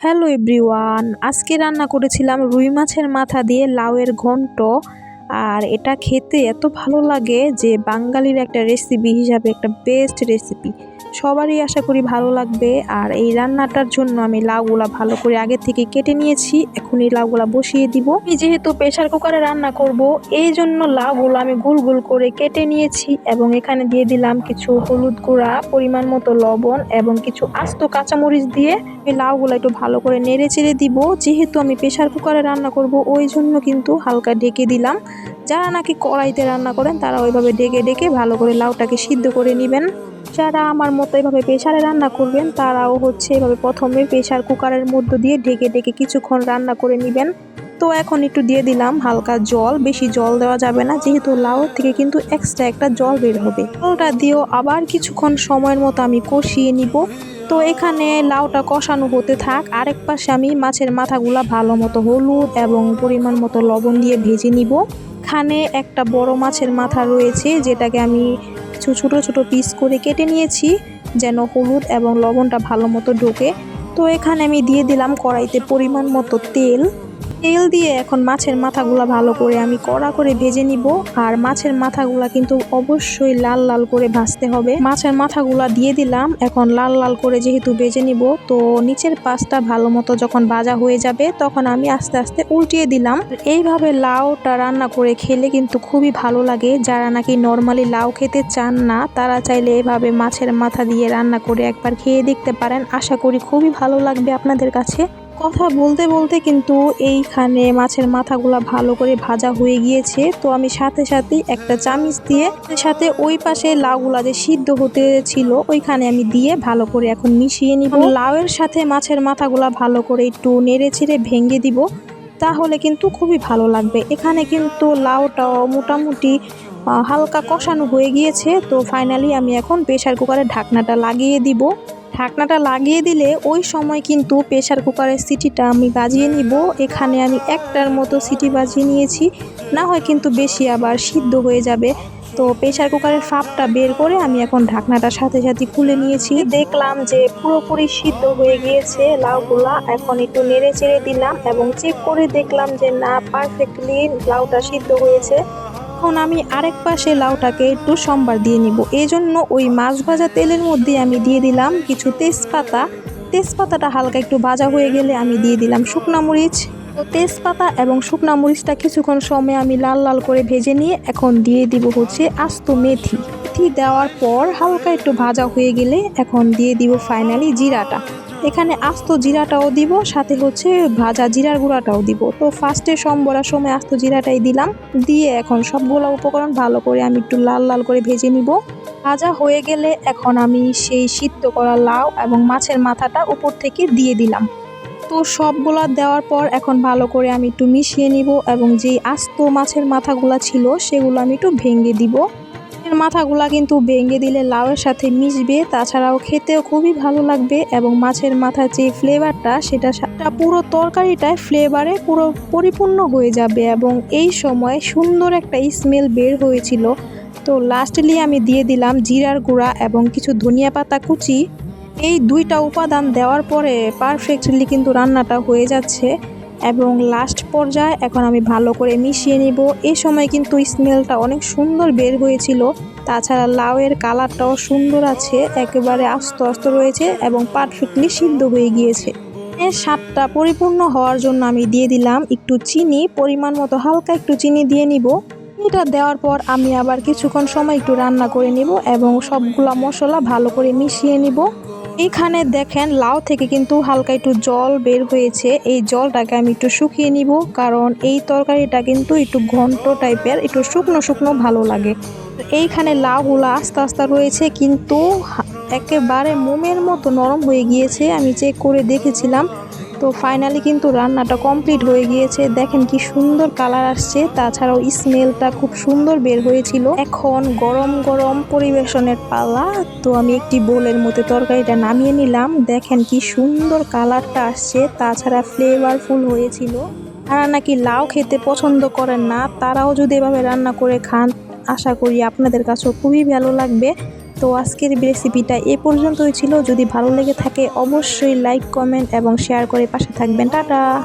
Hello everyone, আজকে রান্না করেছিলাম রুই মাছের মাথা দিয়ে লাউয়ের ঘন্ট। আর এটা খেতে এত ভালো লাগে যে বাঙালির একটা রেসিপি হিসাবে, একটা বেস্ট রেসিপি সবারই আশা করি ভালো লাগবে। আর এই রান্নাটার জন্য আমি লাউগুলা ভালো করে আগে থেকে কেটে নিয়েছি। এখন এই লাউগুলা বসিয়ে দিব। আমি যেহেতু প্রেশার কুকারে রান্না করব এই জন্য লাউগুলো আমি গোল গোল করে কেটে নিয়েছি এবং এখানে দিয়ে দিলাম কিছু হলুদ গুঁড়া, পরিমাণ মতো লবণ এবং কিছু আস্ত কাঁচামরিচ দিয়ে আমি লাউগুলো একটু ভালো করে নেড়ে চেড়ে দিব। যেহেতু আমি প্রেশার কুকারে রান্না করব, ওই জন্য কিন্তু হালকা ঢেকে দিলাম। যারা নাকি কড়াইতে রান্না করেন, তারা ওইভাবে ডেকে ডেকে ভালো করে লাউটাকে সিদ্ধ করে নেবেন। যারা আমার মতো এভাবে প্রেশারে রান্না করবেন, তারাও হচ্ছে এভাবে প্রথমে প্রেশার কুকারের মধ্য দিয়ে ঢেকে ডেকে কিছুক্ষণ রান্না করে নেবেন। তো এখন একটু দিয়ে দিলাম হালকা জল, বেশি জল দেওয়া যাবে না, যেহেতু লাউ থেকে কিন্তু এক্সট্রা একটা জল বের হবে। জলটা দিয়েও আবার কিছুক্ষণ সময়ের মতো আমি কষিয়ে নিব। তো এখানে লাউটা কষানো হতে থাক, আরেক পাশে আমি মাছের মাথাগুলা ভালো মতো হলুদ এবং পরিমাণ মতো লবণ দিয়ে ভেজে নিব। এখানে একটা বড় মাছের মাথা রয়েছে, যেটাকে আমি কিছু ছোট ছোট পিস করে কেটে নিয়েছি, যেন হলুদ এবং লবণটা ভালো মতো ঢোকে। তো এখানে আমি দিয়ে দিলাম কড়াইতে পরিমাণ মতো তেল। তেল দিয়ে এখন মাছের মাথাগুলা ভালো করে আমি কড়া করে ভেজে নিব। আর মাছের মাথাগুলা কিন্তু অবশ্যই লাল লাল করে ভাজতে হবে। মাছের মাথাগুলা দিয়ে দিলাম। এখন লাল লাল করে যেহেতু ভেজে নিব, তো নিচের পাশটা ভালো মতো যখন ভাজা হয়ে যাবে, তখন আমি আস্তে আস্তে উল্টিয়ে দিলাম। এইভাবে লাউটা রান্না করে খেলে কিন্তু খুবই ভালো লাগে। যারা নাকি নর্মালি লাউ খেতে চান না, তারা চাইলে এভাবে মাছের মাথা দিয়ে রান্না করে একবার খেয়ে দেখতে পারেন। আশা করি খুবই ভালো লাগবে আপনাদের কাছে। কথা বলতে বলতে কিন্তু এইখানে মাছের মাথাগুলা ভালো করে ভাজা হয়ে গিয়েছে। তো আমি সাথে সাথে একটা চামিচ দিয়ে সাথে ওই পাশে লাউগুলা যে সিদ্ধ হতে ছিল ওইখানে আমি দিয়ে ভালো করে এখন মিশিয়ে নিব। লাউয়ের সাথে মাছের মাথাগুলা ভালো করে একটু নেড়ে ছেড়ে ভেঙে দিব তাহলে কিন্তু খুবই ভালো লাগবে। এখানে কিন্তু লাউটাও মোটামুটি হালকা কষানো হয়ে গিয়েছে। তো ফাইনালি আমি এখন প্রেশার কুকারের ঢাকনাটা লাগিয়ে দিব। ঢাকনাটা লাগিয়ে দিলে ওই সময় কিন্তু প্রেশার কুকারের সিটিটা আমি বাজিয়ে নিব। এখানে আমি একটার মতো সিটি বাজিয়ে নিয়েছি। না হয় কিন্তু বেশি আবার সিদ্ধ হয়ে যাবে। তো প্রেশার কুকারের ফাপটা বের করে আমি এখন ঢাকনাটা সাথে সাথে খুলে নিয়েছি। দেখলাম যে পুরোপুরি সিদ্ধ হয়ে গিয়েছে লাউগুলা। এখন একটু নেড়ে চেড়ে দিলাম এবং চেক করে দেখলাম যে না পারফেক্টলি লাউটা সিদ্ধ হয়েছে। এখন আমি আরেক পাশে লাউটাকে একটু সম্বার দিয়ে নিব। এই জন্য ওই মাছ ভাজা তেলের মধ্যে আমি দিয়ে দিলাম কিছু তেজপাতা। তেজপাতাটা হালকা একটু ভাজা হয়ে গেলে আমি দিয়ে দিলাম শুকনা মরিচ। তো তেজপাতা এবং শুকনা মরিচটা কিছুক্ষণ সময় আমি লাল লাল করে ভেজে নিয়ে এখন দিয়ে দিব হচ্ছে আস্ত মেথি। মেথি দেওয়ার পর হালকা একটু ভাজা হয়ে গেলে এখন দিয়ে দিব ফাইনালি জিরাটা। এখানে আস্ত জিরাটাও দিব, সাথে হচ্ছে ভাজা জিরার গুঁড়াটাও দিব। তো ফার্স্টে সম্বরার সময় আস্ত জিরাটাই দিলাম। দিয়ে এখন সবগুলো উপকরণ ভালো করে আমি একটু লাল লাল করে ভেজে নিব। ভাজা হয়ে গেলে এখন আমি সেই সিদ্ধ করা লাউ এবং মাছের মাথাটা উপর থেকে দিয়ে দিলাম। তো সবগুলা দেওয়ার পর এখন ভালো করে আমি একটু মিশিয়ে নিব এবং যেই আস্ত মাছের মাথাগুলা ছিল সেগুলো আমি একটু ভেঙে দিব। এর মাথাগুলা কিন্তু ভেঙে দিলে লাউয়ের সাথে মিশবে। তাছাড়াও খেতেও খুবই ভালো লাগবে এবং মাছের মাথার যে ফ্লেভারটা সেটা পুরো তরকারিটায় ফ্লেভারে পুরো পরিপূর্ণ হয়ে যাবে এবং এই সময় সুন্দর একটা স্মেল বের হয়েছিল। তো লাস্টলি আমি দিয়ে দিলাম জিরার গুঁড়া এবং কিছু ধনিয়া পাতা কুচি। এই দুইটা উপাদান দেওয়ার পরে পারফেক্টলি কিন্তু রান্নাটা হয়ে যাচ্ছে। এবং লাস্ট পর্যায়ে এখন আমি ভালো করে মিশিয়ে নিব। এই সময় কিন্তু স্মেলটা অনেক সুন্দর বের হয়েছিল। তাছাড়া লাউয়ের কালারটাও সুন্দর আছে, একেবারে আস্ত আস্ত রয়েছে এবং পারফেক্টলি সিদ্ধ হয়ে গিয়েছে। স্বাদটা পরিপূর্ণ হওয়ার জন্য আমি দিয়ে দিলাম একটু চিনি, পরিমাণ মতো হালকা একটু চিনি দিয়ে নিব। এটা দেওয়ার পর আমি আবার কিছুক্ষণ সময় একটু রান্না করে নিব এবং সবগুলো মশলা ভালো করে মিশিয়ে নিব। এখানে দেখেন লাউ থেকে কিন্তু হালকা একটু জল বের হয়েছে। এই জলটাকে আমি একটু শুকিয়ে নিব, কারণ এই তরকারিটা কিন্তু একটু ঘন্ট টাইপের, একটু শুকনো শুকনো ভালো লাগে। এইখানে লাউগুলো আস্তে আস্তে রয়েছে, কিন্তু একেবারে মোমের মতো নরম হয়ে গিয়েছে। আমি চেক করে দেখেছিলাম। তো ফাইনালি কিন্তু রান্নাটা কমপ্লিট হয়ে গিয়েছে। দেখেন কি সুন্দর কালার আসছে, তাছাড়াও স্মেলটা খুব সুন্দর বের হয়েছিল। এখন গরম গরম পরিবেশনের পালা, তো আমি একটি বোলের মধ্যে তরকারিটা নামিয়ে নিলাম। দেখেন কি সুন্দর কালারটা আসছে, তাছাড়া ফ্লেভারফুল হয়েছিল। যারা নাকি লাউ খেতে পছন্দ করেন না, তারাও যদি এভাবে রান্না করে খান, আশা করি আপনাদের কাছেও খুবই ভালো লাগবে। তো আজকের রেসিপিটা এ পর্যন্তই ছিল। যদি ভালো লেগে থাকে, অবশ্যই লাইক কমেন্ট এবং শেয়ার করে পাশে থাকবেন। টাটা!